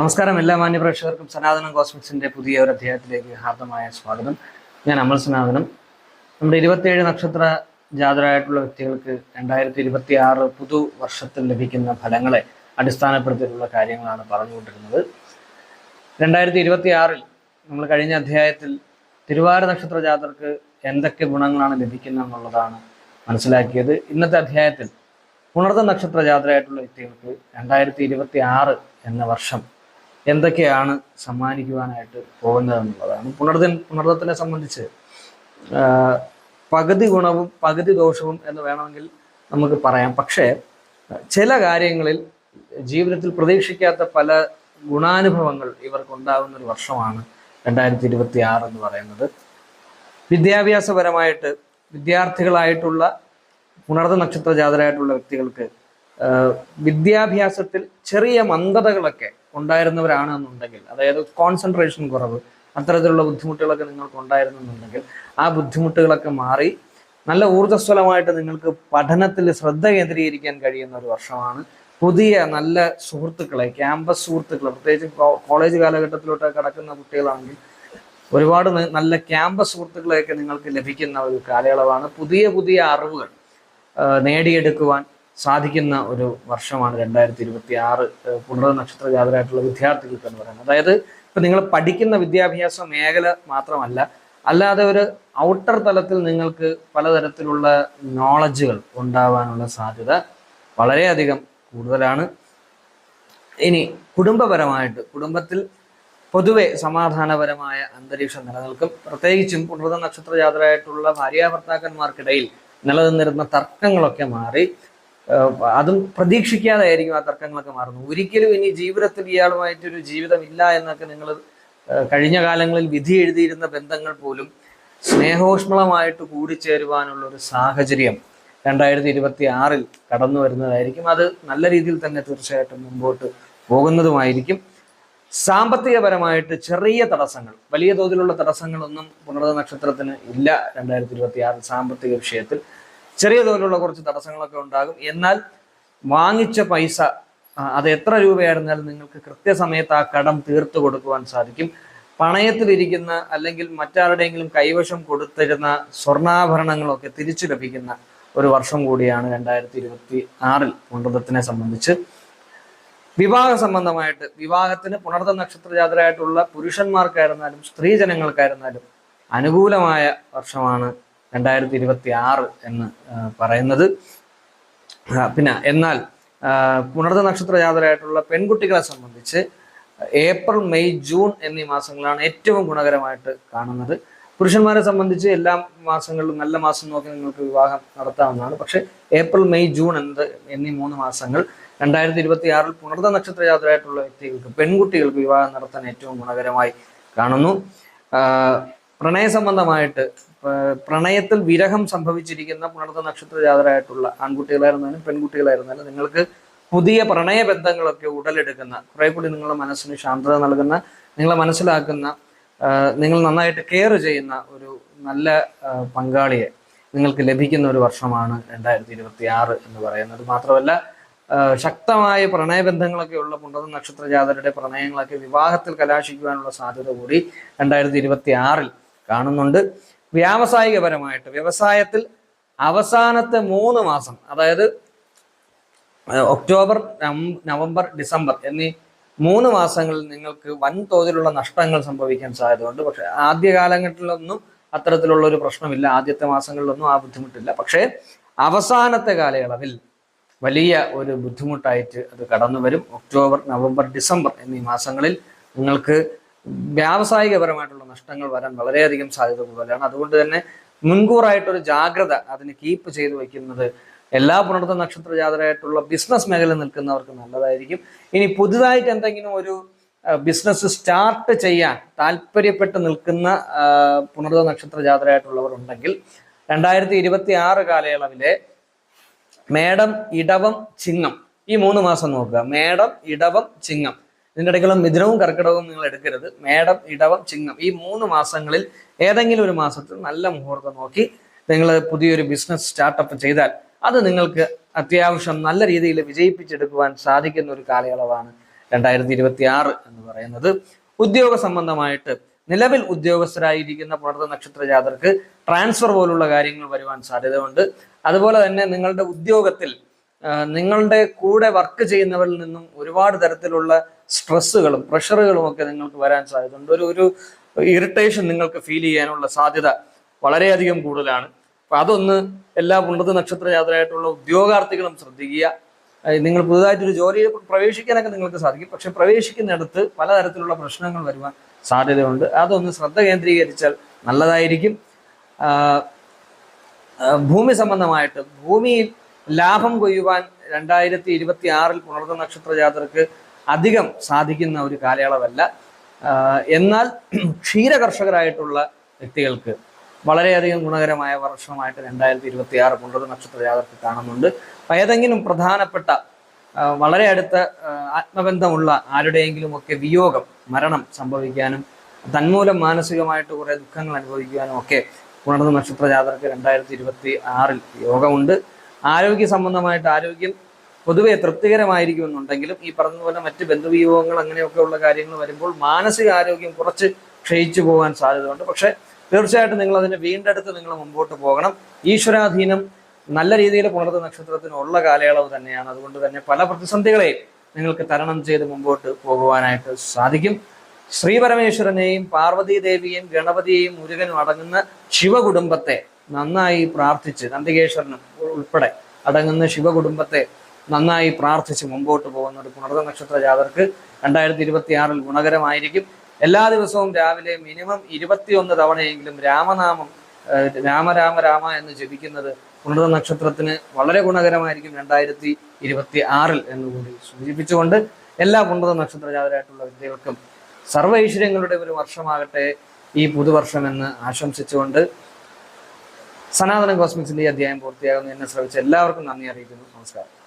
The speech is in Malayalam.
നമസ്കാരം. എല്ലാ മാന്യപ്രേക്ഷകർക്കും സനാതനം കോസ്മിക്സിന്റെ പുതിയ ഒരു അധ്യായത്തിലേക്ക് ഹാർദമായ സ്വാഗതം. ഞാൻ അമൽ സനാതനം. നമ്മുടെ ഇരുപത്തിയേഴ് നക്ഷത്ര ജാതരായിട്ടുള്ള വ്യക്തികൾക്ക് രണ്ടായിരത്തി ഇരുപത്തി ആറ് പുതു വർഷത്തിൽ ലഭിക്കുന്ന ഫലങ്ങളെ അടിസ്ഥാനപ്പെടുത്തിയിട്ടുള്ള കാര്യങ്ങളാണ് പറഞ്ഞുകൊണ്ടിരുന്നത്. രണ്ടായിരത്തി ഇരുപത്തി ആറിൽ നമ്മൾ കഴിഞ്ഞ അധ്യായത്തിൽ തിരുവാര നക്ഷത്ര ജാതർക്ക് എന്തൊക്കെ ഗുണങ്ങളാണ് ലഭിക്കുന്നത് എന്നുള്ളതാണ് മനസ്സിലാക്കിയത്. ഇന്നത്തെ അധ്യായത്തിൽ പുണർത്ത നക്ഷത്ര ജാതരായിട്ടുള്ള വ്യക്തികൾക്ക് രണ്ടായിരത്തി ഇരുപത്തി ആറ് എന്ന വർഷം എന്തൊക്കെയാണ് സമ്മാനിക്കുവാനായിട്ട് പോകുന്നത് എന്നുള്ളതാണ് പുണർദൻ പുണർദത്തിനെ സംബന്ധിച്ച് പകുതി ഗുണവും പകുതി ദോഷവും എന്ന് വേണമെങ്കിൽ നമുക്ക് പറയാം. പക്ഷേ ചില കാര്യങ്ങളിൽ ജീവിതത്തിൽ പ്രതീക്ഷിക്കാത്ത പല ഗുണാനുഭവങ്ങൾ ഇവർക്ക് ഉണ്ടാകുന്ന ഒരു വർഷമാണ് രണ്ടായിരത്തി ഇരുപത്തി ആറ് എന്ന് പറയുന്നത്. വിദ്യാഭ്യാസപരമായിട്ട് വിദ്യാർത്ഥികളായിട്ടുള്ള പുണർദ നക്ഷത്ര ജാതരായിട്ടുള്ള വ്യക്തികൾക്ക് വിദ്യാഭ്യാസത്തിൽ ചെറിയ മന്ദതകളൊക്കെ ഉണ്ടായിരുന്നവരാണ് എന്നുണ്ടെങ്കിൽ അതായത് കോൺസെൻട്രേഷൻ കുറവ് അത്തരത്തിലുള്ള ബുദ്ധിമുട്ടുകളൊക്കെ നിങ്ങൾക്ക് ഉണ്ടായിരുന്നെന്നുണ്ടെങ്കിൽ ആ ബുദ്ധിമുട്ടുകളൊക്കെ മാറി നല്ല ഊർജസ്വലമായിട്ട് നിങ്ങൾക്ക് പഠനത്തിൽ ശ്രദ്ധ കേന്ദ്രീകരിക്കാൻ കഴിയുന്ന ഒരു വർഷമാണ്. പുതിയ നല്ല സുഹൃത്തുക്കളെ ക്യാമ്പസ് സുഹൃത്തുക്കളെ പ്രത്യേകിച്ച് കോളേജ് കാലഘട്ടത്തിലോട്ട് കടക്കുന്ന കുട്ടികളാണെങ്കിൽ ഒരുപാട് നല്ല ക്യാമ്പസ് സുഹൃത്തുക്കളെയൊക്കെ നിങ്ങൾക്ക് ലഭിക്കുന്ന ഒരു കാലയളവാണ്. പുതിയ പുതിയ അറിവുകൾ നേടിയെടുക്കുവാൻ സാധിക്കുന്ന ഒരു വർഷമാണ് രണ്ടായിരത്തി ഇരുപത്തി ആറ് പുണർ നക്ഷത്ര ജാതരായിട്ടുള്ള വിദ്യാർത്ഥികൾക്ക് എന്ന് പറയുന്നത്. അതായത് ഇപ്പൊ നിങ്ങൾ പഠിക്കുന്ന വിദ്യാഭ്യാസ മേഖല മാത്രമല്ല അല്ലാതെ ഒരു ഔട്ടർ തലത്തിൽ നിങ്ങൾക്ക് പലതരത്തിലുള്ള നോളജുകൾ ഉണ്ടാവാനുള്ള സാധ്യത വളരെയധികം കൂടുതലാണ്. ഇനി കുടുംബപരമായിട്ട് കുടുംബത്തിൽ പൊതുവെ സമാധാനപരമായ അന്തരീക്ഷം നിലനിൽക്കും. പ്രത്യേകിച്ചും പുണർത നക്ഷത്ര ജാതരായിട്ടുള്ള ഭാര്യാഭർത്താക്കന്മാർക്കിടയിൽ നിലനിന്നിരുന്ന തർക്കങ്ങളൊക്കെ മാറി. അതും പ്രതീക്ഷിക്കാതായിരിക്കും ആ തർക്കങ്ങളൊക്കെ മാറുന്നത്. ഒരിക്കലും ഇനി ജീവിതത്തിൽ ഇയാളുമായിട്ടൊരു ജീവിതമില്ല എന്നൊക്കെ നിങ്ങൾ കഴിഞ്ഞ കാലങ്ങളിൽ വിധി എഴുതിയിരുന്ന ബന്ധങ്ങൾ പോലും സ്നേഹോഷ്മളമായിട്ട് കൂടിച്ചേരുവാനുള്ള ഒരു സാഹചര്യം രണ്ടായിരത്തി ഇരുപത്തി ആറിൽ കടന്നു വരുന്നതായിരിക്കും. അത് നല്ല രീതിയിൽ തന്നെ തീർച്ചയായിട്ടും മുമ്പോട്ട് പോകുന്നതുമായിരിക്കും. സാമ്പത്തികപരമായിട്ട് ചെറിയ തടസ്സങ്ങൾ വലിയ തോതിലുള്ള തടസ്സങ്ങളൊന്നും പുണർത നക്ഷത്രത്തിന് ഇല്ല രണ്ടായിരത്തി ഇരുപത്തി ആറിൽ സാമ്പത്തിക വിഷയത്തിൽ. ചെറിയ തോതിലുള്ള കുറച്ച് തടസ്സങ്ങളൊക്കെ ഉണ്ടാകും. എന്നാൽ വാങ്ങിച്ച പൈസ അത് എത്ര രൂപയായിരുന്നാലും നിങ്ങൾക്ക് കൃത്യസമയത്ത് ആ കടം തീർത്തു കൊടുക്കുവാൻ സാധിക്കും. പണയത്തിലിരിക്കുന്ന അല്ലെങ്കിൽ മറ്റാരുടെയെങ്കിലും കൈവശം കൊടുത്തിരുന്ന സ്വർണാഭരണങ്ങളൊക്കെ തിരിച്ചു ലഭിക്കുന്ന ഒരു വർഷം കൂടിയാണ് രണ്ടായിരത്തി ഇരുപത്തി ആറിൽ പുണർദത്തിനെ സംബന്ധിച്ച്. വിവാഹ സംബന്ധമായിട്ട് വിവാഹത്തിന് പുണർത്ത നക്ഷത്ര ജാതരായിട്ടുള്ള പുരുഷന്മാർക്കായിരുന്നാലും സ്ത്രീ ജനങ്ങൾക്കായിരുന്നാലും അനുകൂലമായ വർഷമാണ് രണ്ടായിരത്തി ഇരുപത്തി ആറ് എന്ന് പറയുന്നത് പിന്നെ എന്നാൽ പുണർത്ത നക്ഷത്ര ജാതരായിട്ടുള്ള പെൺകുട്ടികളെ സംബന്ധിച്ച് ഏപ്രിൽ മെയ് ജൂൺ എന്നീ മാസങ്ങളാണ് ഏറ്റവും ഗുണകരമായിട്ട് കാണുന്നത്. പുരുഷന്മാരെ സംബന്ധിച്ച് എല്ലാ മാസങ്ങളിലും നല്ല മാസം നോക്കി നിങ്ങൾക്ക് വിവാഹം നടത്താവുന്നതാണ്. പക്ഷേ ഏപ്രിൽ മെയ് ജൂൺ എന്ത് എന്നീ മൂന്ന് മാസങ്ങൾ രണ്ടായിരത്തി ഇരുപത്തി ആറിൽ പുണർത നക്ഷത്ര ജാതരായിട്ടുള്ള വ്യക്തികൾക്ക് പെൺകുട്ടികൾക്ക് വിവാഹം നടത്താൻ ഏറ്റവും ഗുണകരമായി കാണുന്നു. പ്രണയ സംബന്ധമായിട്ട് പ്രണയത്തിൽ വിരഹം സംഭവിച്ചിരിക്കുന്ന പുണർത്ത നക്ഷത്ര ജാതരായിട്ടുള്ള ആൺകുട്ടികളായിരുന്നാലും പെൺകുട്ടികളായിരുന്നാലും നിങ്ങൾക്ക് പുതിയ പ്രണയ ബന്ധങ്ങളൊക്കെ ഉടലെടുക്കുന്ന കുറെ കൂടി നിങ്ങളുടെ മനസ്സിന് ശാന്തത നൽകുന്ന നിങ്ങളെ മനസ്സിലാക്കുന്ന നിങ്ങൾ നന്നായിട്ട് കെയർ ചെയ്യുന്ന ഒരു നല്ല പങ്കാളിയെ നിങ്ങൾക്ക് ലഭിക്കുന്ന ഒരു വർഷമാണ് രണ്ടായിരത്തി ഇരുപത്തി ആറ് എന്ന് പറയുന്നത്. മാത്രമല്ല ശക്തമായ പ്രണയബന്ധങ്ങളൊക്കെ ഉള്ള പുണ്ടത നക്ഷത്ര ജാതരുടെ പ്രണയങ്ങളൊക്കെ വിവാഹത്തിൽ കലാശിക്കുവാനുള്ള സാധ്യത കൂടി രണ്ടായിരത്തി ഇരുപത്തി ആറിൽ കാണുന്നുണ്ട്. വ്യാവസായികപരമായിട്ട് വ്യവസായത്തിൽ അവസാനത്തെ മൂന്ന് മാസം അതായത് ഒക്ടോബർ നവംബർ ഡിസംബർ എന്നീ മൂന്ന് മാസങ്ങളിൽ നിങ്ങൾക്ക് വൻതോതിലുള്ള നഷ്ടങ്ങൾ സംഭവിക്കാൻ സാധ്യതയുണ്ട്. പക്ഷെ ആദ്യ കാലഘട്ടത്തിലൊന്നും അത്തരത്തിലുള്ള ഒരു പ്രശ്നമില്ല. ആദ്യത്തെ മാസങ്ങളിലൊന്നും ആ ബുദ്ധിമുട്ടില്ല. പക്ഷേ അവസാനത്തെ കാലയളവിൽ വലിയ ഒരു ബുദ്ധിമുട്ടായിട്ട് അത് കടന്നു വരും ഒക്ടോബർ നവംബർ ഡിസംബർ എന്നീ മാസങ്ങളിൽ നിങ്ങൾക്ക് വ്യാവസായികപരമായിട്ടുള്ള നഷ്ടങ്ങൾ വരാൻ വളരെയധികം സാധ്യത കൂടുതലാണ്. അതുകൊണ്ട് തന്നെ മുൻകൂറായിട്ടൊരു ജാഗ്രത അതിന് കീപ്പ് ചെയ്തു വയ്ക്കുന്നത് എല്ലാ പുണർത്ത നക്ഷത്ര ജാതരായിട്ടുള്ള ബിസിനസ് മേഖല നിൽക്കുന്നവർക്ക് നല്ലതായിരിക്കും. ഇനി പുതുതായിട്ട് എന്തെങ്കിലും ഒരു ബിസിനസ് സ്റ്റാർട്ട് ചെയ്യാൻ താല്പര്യപ്പെട്ട് നിൽക്കുന്ന പുണർത്ത നക്ഷത്ര ജാതരായിട്ടുള്ളവർ ഉണ്ടെങ്കിൽ രണ്ടായിരത്തി ഇരുപത്തി ആറ് കാലയളവിലെ മേടം ഇടവം ചിങ്ങം ഈ മൂന്ന് മാസം നോക്കുക. മേടം ഇടവം ചിങ്ങം. ഇതിന്റെ ഇടയ്ക്കുള്ള മിഥുനവും കർക്കിടകവും നിങ്ങൾ എടുക്കരുത്. മേടം ഇടവം ചിങ്ങം. ഈ മൂന്ന് മാസങ്ങളിൽ ഏതെങ്കിലും ഒരു മാസത്തിൽ നല്ല മുഹൂർത്തം നോക്കി നിങ്ങൾ പുതിയൊരു ബിസിനസ് സ്റ്റാർട്ടപ്പ് ചെയ്താൽ അത് നിങ്ങൾക്ക് അത്യാവശ്യം നല്ല രീതിയിൽ വിജയിപ്പിച്ചെടുക്കുവാൻ സാധിക്കുന്ന ഒരു കാലയളവാണ് രണ്ടായിരത്തി ഇരുപത്തി ആറ് എന്ന് പറയുന്നത്. ഉദ്യോഗ സംബന്ധമായിട്ട് നിലവിൽ ഉദ്യോഗസ്ഥരായിരിക്കുന്ന പുണർത്ത നക്ഷത്ര ജാതർക്ക് ട്രാൻസ്ഫർ പോലുള്ള കാര്യങ്ങൾ വരുവാൻ സാധ്യതയുണ്ട്. അതുപോലെ തന്നെ നിങ്ങളുടെ ഉദ്യോഗത്തിൽ നിങ്ങളുടെ കൂടെ വർക്ക് ചെയ്യുന്നവരിൽ നിന്നും ഒരുപാട് തരത്തിലുള്ള സ്ട്രെസ്സുകളും പ്രഷറുകളും ഒക്കെ നിങ്ങൾക്ക് വരാൻ സാധ്യതയുണ്ട്. ഒരു ഒരു ഇറിറ്റേഷൻ നിങ്ങൾക്ക് ഫീൽ ചെയ്യാനുള്ള സാധ്യത വളരെയധികം കൂടുതലാണ്. അപ്പൊ അതൊന്ന് എല്ലാ ഉന്നത നക്ഷത്ര ജാതരായിട്ടുള്ള ഉദ്യോഗാർത്ഥികളും ശ്രദ്ധിക്കുക. നിങ്ങൾ പുതുതായിട്ടൊരു ജോലിയിൽ പ്രവേശിക്കാനൊക്കെ നിങ്ങൾക്ക് സാധിക്കും. പക്ഷെ പ്രവേശിക്കുന്നിടത്ത് പലതരത്തിലുള്ള പ്രശ്നങ്ങൾ വരുവാൻ സാധ്യതയുണ്ട്. അതൊന്ന് ശ്രദ്ധ കേന്ദ്രീകരിച്ചാൽ നല്ലതായിരിക്കും. ഭൂമി സംബന്ധമായിട്ട് ഭൂമിയിൽ ലാഭം കൊയ്യുവാൻ രണ്ടായിരത്തി ഇരുപത്തി ആറിൽ പുണർന്ന നക്ഷത്ര ജാതർക്ക് അധികം സാധിക്കുന്ന ഒരു കാലയളവല്ല. എന്നാൽ ക്ഷീര കർഷകരായിട്ടുള്ള വ്യക്തികൾക്ക് വളരെയധികം ഗുണകരമായ വർഷമായിട്ട് രണ്ടായിരത്തി ഇരുപത്തി ആറ് പുണർന്ന നക്ഷത്ര ജാതർക്ക് കാണുന്നുണ്ട്. ഏതെങ്കിലും പ്രധാനപ്പെട്ട വളരെ അടുത്ത ആത്മബന്ധമുള്ള ആരുടെയെങ്കിലും ഒക്കെ വിയോഗം മരണം സംഭവിക്കാനും തന്മൂലം മാനസികമായിട്ട് കുറേ ദുഃഖങ്ങൾ അനുഭവിക്കുവാനും ഒക്കെ പുണർന്ന നക്ഷത്ര ജാതർക്ക് രണ്ടായിരത്തി ഇരുപത്തി ആറിൽ യോഗമുണ്ട്. ആരോഗ്യ സംബന്ധമായിട്ട് ആരോഗ്യം പൊതുവെ തൃപ്തികരമായിരിക്കുമെന്നുണ്ടെങ്കിലും ഈ പറഞ്ഞതുപോലെ മറ്റ് ബന്ധുവിയോഗങ്ങൾ അങ്ങനെയൊക്കെ ഉള്ള കാര്യങ്ങൾ വരുമ്പോൾ മാനസിക ആരോഗ്യം കുറച്ച് ക്ഷയിച്ചു പോകാൻ സാധ്യതയുണ്ട്. പക്ഷെ തീർച്ചയായിട്ടും നിങ്ങൾ അതിനെ വീണ്ടെടുത്ത് നിങ്ങൾ മുമ്പോട്ട് പോകണം. ഈശ്വരാധീനം നല്ല രീതിയിൽ പുണർത്ത നക്ഷത്രത്തിനുള്ള കാലയളവ് തന്നെയാണ്. അതുകൊണ്ട് തന്നെ പല പ്രതിസന്ധികളെയും നിങ്ങൾക്ക് തരണം ചെയ്ത് മുമ്പോട്ട് പോകുവാനായിട്ട് സാധിക്കും. ശ്രീപരമേശ്വരനെയും പാർവതീദേവിയെയും ഗണപതിയെയും മുരുകനും അടങ്ങുന്ന ശിവകുടുംബത്തെ നന്നായി പ്രാർത്ഥിച്ച് നന്ദികേശ്വരനും ഉൾപ്പെടെ അടങ്ങുന്ന ശിവകുടുംബത്തെ നന്നായി പ്രാർത്ഥിച്ച് മുമ്പോട്ട് പോകുന്ന ഒരു പുണർത്ത നക്ഷത്ര ജാതർക്ക് രണ്ടായിരത്തി ഇരുപത്തി ആറിൽ ഗുണകരമായിരിക്കും. എല്ലാ ദിവസവും രാവിലെ മിനിമം ഇരുപത്തിയൊന്ന് തവണയെങ്കിലും രാമനാമം രാമ രാമ രാമ എന്ന് ജപിക്കുന്നത് പുണർത നക്ഷത്രത്തിന് വളരെ ഗുണകരമായിരിക്കും രണ്ടായിരത്തി ഇരുപത്തി ആറിൽ എന്നുകൂടി സൂചിപ്പിച്ചുകൊണ്ട് എല്ലാ പുണർത നക്ഷത്ര ജാതരായിട്ടുള്ള വിദ്യകൾക്കും സർവ ഐശ്വര്യങ്ങളുടെ ഒരു വർഷമാകട്ടെ ഈ പുതുവർഷമെന്ന് ആശംസിച്ചുകൊണ്ട് സനാതന കോസ്മിക്സിന്റെ ഈ അധ്യായം പൂർത്തിയാകുന്നു എന്നെ ശ്രമിച്ച എല്ലാവർക്കും നന്ദി അറിയിക്കുന്നു. നമസ്കാരം.